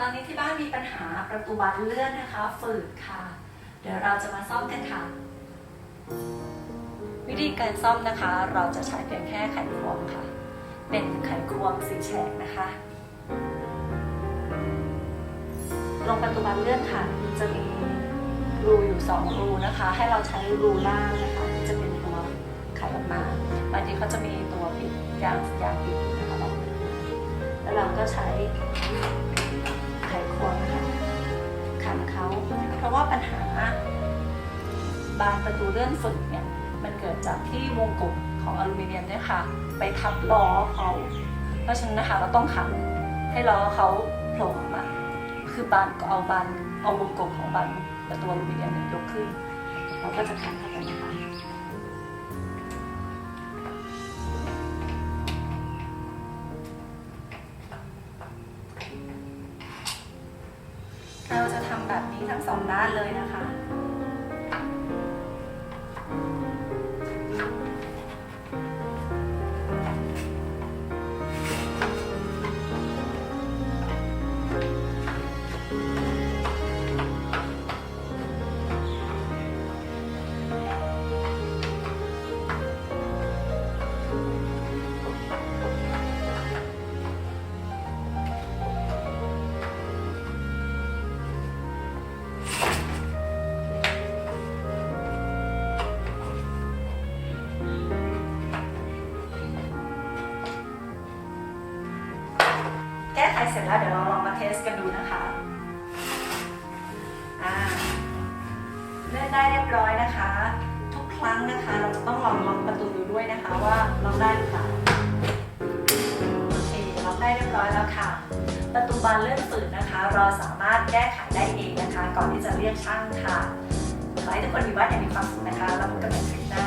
ตอนนี้ที่บ้านมีปัญหาประตูบานเลื่อนนะคะ ฝืดค่ะ เดี๋ยวเราจะมาซ่อมกันค่ะ วิธีการซ่อมนะคะ เราจะใช้เพียงแค่ไขควงค่ะ เป็นไขควงสีแฉกนะคะลงประตูบานเลื่อนค่ะ จะมีรูอยู่สองรูนะคะ ให้เราใช้รูล่างนะคะที่จะเป็นตัวไขออกมาบางทีเขาจะมีตัวปิดยางยางปิดนะคะแล้วเราก็ใช้ เขาเพราะว่าปัญหา บานประตูเลื่อนฝึกเนี่ยมันเกิดจากที่วงกบของอลูมิเนียมเนี่ยค่ะ ไปทับล้อเขาเพราะฉะนั้นนะคะเราต้องขันให้ล้อเขาโผล่ออกมาคือบานก็เอาบานเอาวงกบของบานประตูอลูมิเนียมยกขึ้นเราก็จะขันเข้าไปนะคะ เราจะทำแบบนี้ทั้งสองด้านเลยนะคะ ก้ไขเสร็จแล้วเดี๋ยวเราลองมาเทสกันดูนะคะอ่าเลื่อนได้เรียบร้อยนะคะ ทุกครั้งนะคะ เราจะต้องลองล็อกประตูดูด้วยนะคะว่าล็อกได้หรือเปล่าโอเคล็อกได้เรียบร้อยแล้วค่ะ ประตูบานเลื่อนฝืดนะคะ เราสามารถแก้ไขได้เองนะคะ ก่อนที่จะเรียกช่างค่ะขอให้ทุกคนมีบ้านอย่างมีความสุขนะคะแล้วพบกันใหม่คลิปหน้า